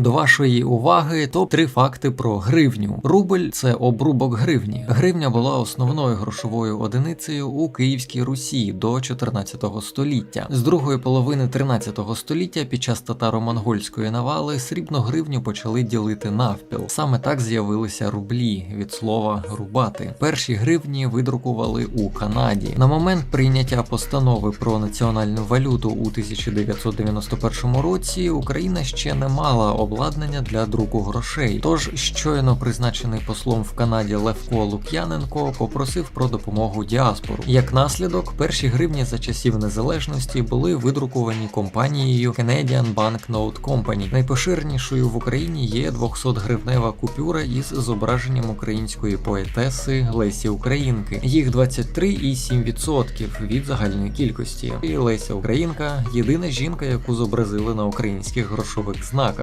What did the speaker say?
До вашої уваги топ 3 факти про гривню. Рубль це обрубок гривні. Гривня була основною грошовою одиницею у Київській Русі до 14 століття. З другої половини 13 століття під час татаро-монгольської навали срібну гривню почали ділити навпіл. Саме так з'явилися рублі від слова рубати. Перші гривні видрукували у Канаді. На момент прийняття постанови про національну валюту у 1991 році Україна ще не мала обладнання для друку грошей. Тож щойно призначений послом в Канаді Левко Лук'яненко попросив про допомогу діаспору. Як наслідок, перші гривні за часів незалежності були видруковані компанією Canadian Banknote Company. Найпоширенішою в Україні є 200-гривнева купюра із зображенням української поетеси Лесі Українки. Їх 23,7% від загальної кількості. І Леся Українка єдина жінка, яку зобразили на українських грошових знаках.